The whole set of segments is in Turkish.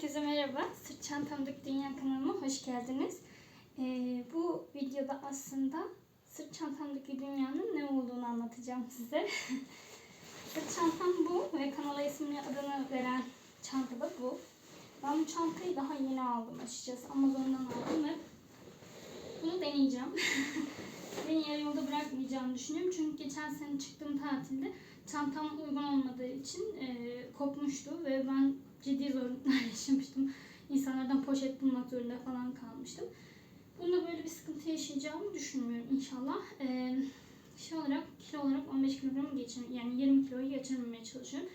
Herkese merhaba. Sırt Çantamdaki Dünya kanalıma hoş geldiniz. Ee, bu videoda aslında sırt çantamdaki dünyanın ne olduğunu anlatacağım size. sırt çantam bu ve kanala ismini adını veren çanta da bu. Ben bu çantayı daha yeni aldım açıkçası. Amazon'dan aldım ve bunu deneyeceğim. Beni yarı yolda bırakmayacağını düşünüyorum. Çünkü geçen sene çıktığım tatilde çantam uygun olmadığı için e, kopmuştu ve ben ciddi zorluklar yaşamıştım. İnsanlardan poşet bulmak zorunda falan kalmıştım. Bunda böyle bir sıkıntı yaşayacağımı düşünmüyorum inşallah. E, şey olarak, kilo olarak 15 kilogram geçir, yani 20 kiloyu geçirmemeye çalışıyorum.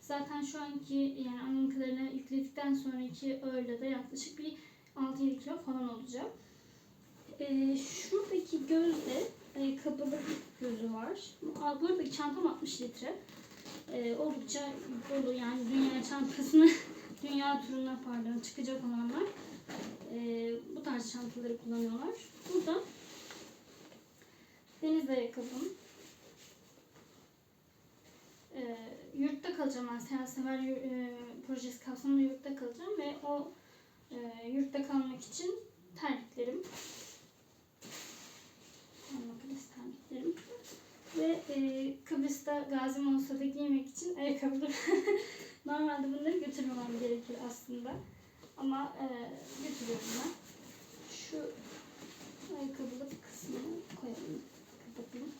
Zaten şu anki yani anladığım kadarıyla yükledikten sonraki öğle de yaklaşık bir 6-7 kilo falan olacak. E, şuradaki gözde e, kapalı gözü var. Bu arada çantam 60 litre. E, oldukça dolu yani dünya çantasını dünya turuna pardon çıkacak olanlar e, bu tarz çantaları kullanıyorlar. Burada deniz ayakkabım. E, yurtta kalacağım ben seyahat sever e, projesi kapsamında yurtta kalacağım ve o e, yurtta kalmak için terliklerim Kıbrıs terliklerim. Ve e, Kıbrıs'ta gazim olsa da giymek için ayakkabılarım. Normalde bunları götürmemem gerekir aslında. Ama e, götürüyorum ben. Şu ayakkabılık kısmını koyalım. Kapatalım.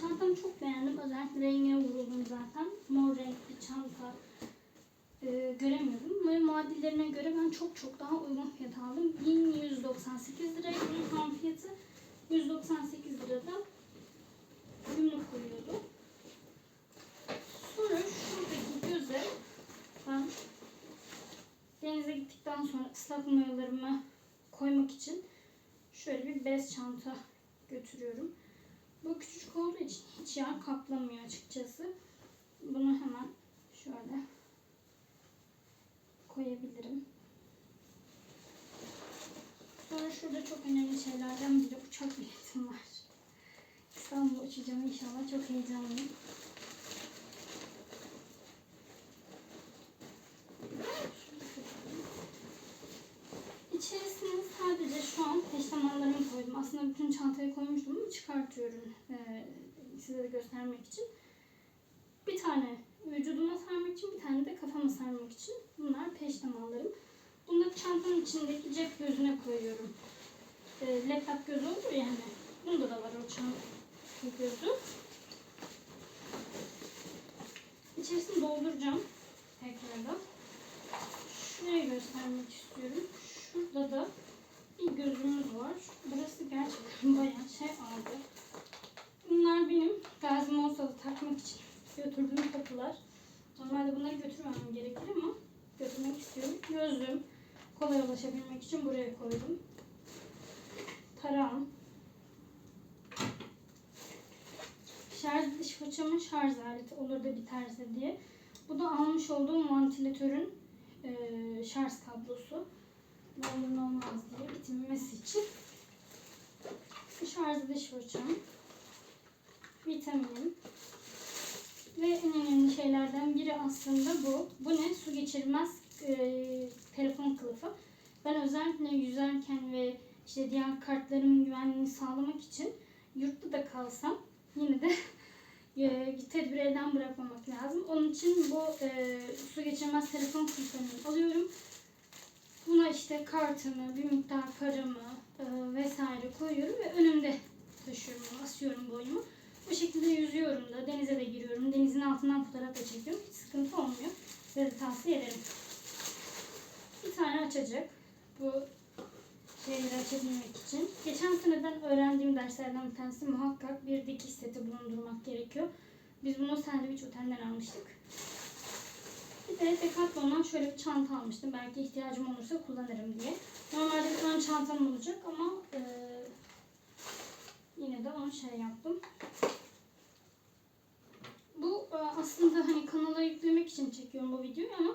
Çantamı çok beğendim. Özellikle rengine vuruldum zaten. Mor renk bir çanta e, göremiyordum. Ve muadillerine göre ben çok çok daha uygun fiyat aldım. 1198 lira bunun tam fiyatı 198 lirada gümrük koyuyordu. Sonra şuradaki göze ben denize gittikten sonra ıslak mayolarımı koymak için şöyle bir bez çanta götürüyorum. Bu küçücük olduğu için hiç yer kaplamıyor açıkçası. Bunu hemen şöyle koyabilirim. Sonra şurada çok önemli şeylerden biri uçak biletim var. İstanbul'a uçacağım inşallah. Çok heyecanlıyım. İçerisine sadece şu an peştemallarımı koydum. Aslında bütün çantayı koymuştum ama çıkartıyorum ee, size de göstermek için. Bir tane vücuduma sarmak için, bir tane de kafama sarmak için. Bunlar peştemallarım. Bunları çantanın içindeki cep gözüne koyuyorum. E, laptop gözü olur yani. Bunda da var o çanta gözü. İçerisini dolduracağım tekrardan. Şuraya göstermek istiyorum. Şurada da bir gözümüz var. Burası gerçekten bayağı şey aldı. Bunlar benim Gazi Mosa'da takmak için götürdüğüm kapılar. Normalde bunları götürmemem gerekir ama götürmek istiyorum. Gözlüğüm kolay ulaşabilmek için buraya koydum. Tarağım. Şarj dış fırçamın şarj aleti olur da biterse diye. Bu da almış olduğum vantilatörün e, şarj kablosu. Böyle olmaz diye bitinmesi için. Şarj dış fırçam. Vitaminim. Ve en önemli şeylerden biri aslında bu. Bu ne? Su geçirmez e, telefon kılıfı. Ben özellikle yüzerken ve işte diğer kartlarımın güvenliğini sağlamak için yurtta da kalsam yine de tedbir elden bırakmamak lazım. Onun için bu e, su geçirmez telefon kılıfını alıyorum. Buna işte kartımı, bir miktar paramı e, vesaire koyuyorum ve önümde taşıyorum, asıyorum boyumu. Bu şekilde yüzüyorum da, denize de giriyorum. Denizin altından fotoğraf da çekiyorum. Hiç sıkıntı olmuyor. Size de tavsiye ederim. Bir tane açacak. Bu şeyleri açabilmek için. Geçen seneden öğrendiğim derslerden bir tanesi muhakkak bir dikiş seti bulundurmak gerekiyor. Biz bunu sandviç otelden almıştık. Bir de Decathlon'dan şöyle bir çanta almıştım. Belki ihtiyacım olursa kullanırım diye. Normalde bir tane çantam olacak ama e, yine de onu şey yaptım. Bu e, aslında hani kanala yüklemek için çekiyorum bu videoyu ama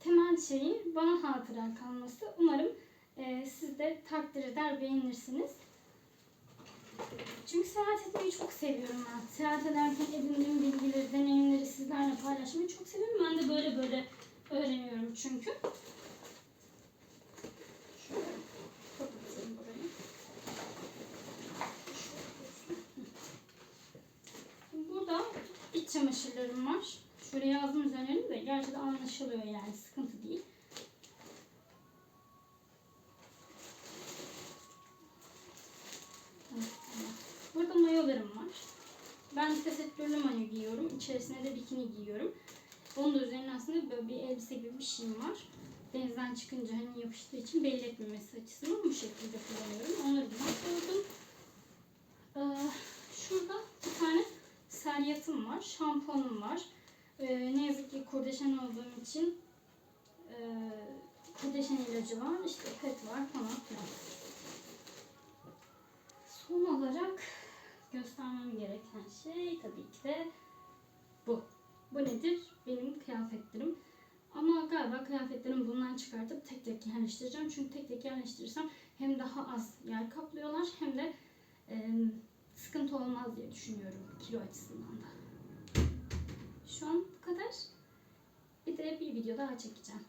temel şeyi bana hatıra kalması. Umarım e, siz de takdir eder, beğenirsiniz. Çünkü seyahat etmeyi çok seviyorum ben. Seyahat ederken edindiğim bilgileri, deneyimleri sizlerle paylaşmayı çok seviyorum. Ben de böyle böyle öğreniyorum çünkü. Burada iç çamaşırlarım var. Şöyle yazdım üzerlerine de gerçi de anlaşılıyor yani sıkıntı değil. Mayolarım var. Ben tesettürlü mayo giyiyorum. İçerisine de bikini giyiyorum. Onun da üzerine aslında böyle bir elbise gibi bir şeyim var. Denizden çıkınca hani yapıştığı için belli etmemesi açısından bu şekilde kullanıyorum. Onları buna koydum. Ee, şurada bir tane seryatım var. Şampuanım var. Ee, ne yazık ki kurdeşen olduğum için e, kurdeşen ilacı var. İşte pet var falan filan. Son olarak göstermem gereken şey tabii ki de bu. Bu nedir? Benim kıyafetlerim. Ama galiba kıyafetlerimi bundan çıkartıp tek tek yerleştireceğim. Çünkü tek tek yerleştirirsem hem daha az yer kaplıyorlar hem de e, sıkıntı olmaz diye düşünüyorum kilo açısından da. Şu an bu kadar. Bir de bir video daha çekeceğim.